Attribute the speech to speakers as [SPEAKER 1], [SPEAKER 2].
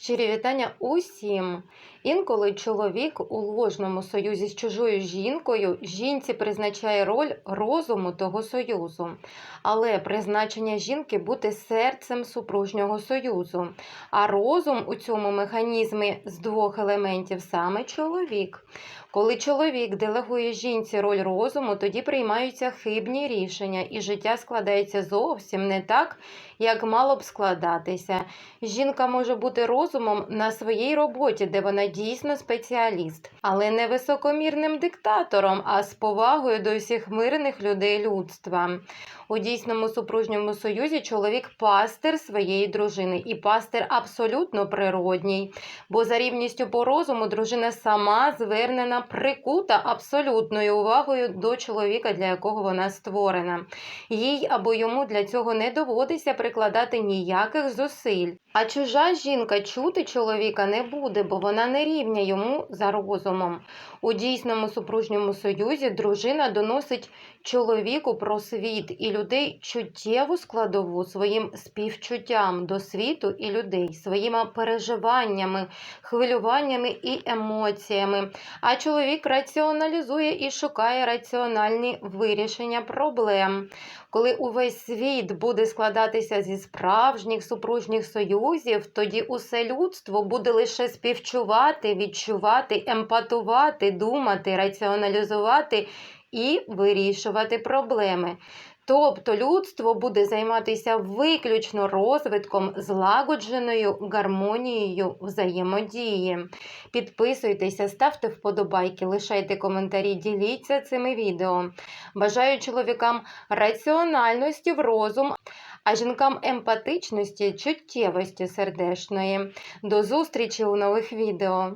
[SPEAKER 1] Щирі вітання усім. Інколи чоловік у ложному союзі з чужою жінкою жінці призначає роль розуму того союзу. Але призначення жінки бути серцем супружнього союзу. А розум у цьому механізмі з двох елементів саме чоловік. Коли чоловік делегує жінці роль розуму, тоді приймаються хибні рішення, і життя складається зовсім не так, як мало б складатися. Жінка може бути розумом на своїй роботі, де вона дійсно спеціаліст, але не високомірним диктатором, а з повагою до всіх мирних людей людства. У дійсному супружньому союзі чоловік пастир своєї дружини, і пастир абсолютно природній, бо за рівністю по розуму дружина сама звернена, прикута абсолютною увагою до чоловіка, для якого вона створена. Їй або йому для цього не доводиться прикладати ніяких зусиль. А чужа жінка чути чоловіка не буде, бо вона не рівня йому за розумом. У дійсному супружньому союзі дружина доносить чоловіку про світ і людей чуттєву складову своїм співчуттям до світу і людей, своїми переживаннями, хвилюваннями і емоціями. А чоловік раціоналізує і шукає раціональні вирішення проблем. Коли увесь світ буде складатися зі справжніх супружніх союзів, тоді усе людство буде лише співчувати, відчувати, емпатувати, думати, раціоналізувати і вирішувати проблеми. Тобто людство буде займатися виключно розвитком злагодженою гармонією взаємодії. Підписуйтеся, ставте вподобайки, лишайте коментарі, діліться цими відео. Бажаю чоловікам раціональності в розум, а жінкам емпатичності, чуттєвості сердечної. До зустрічі у нових відео!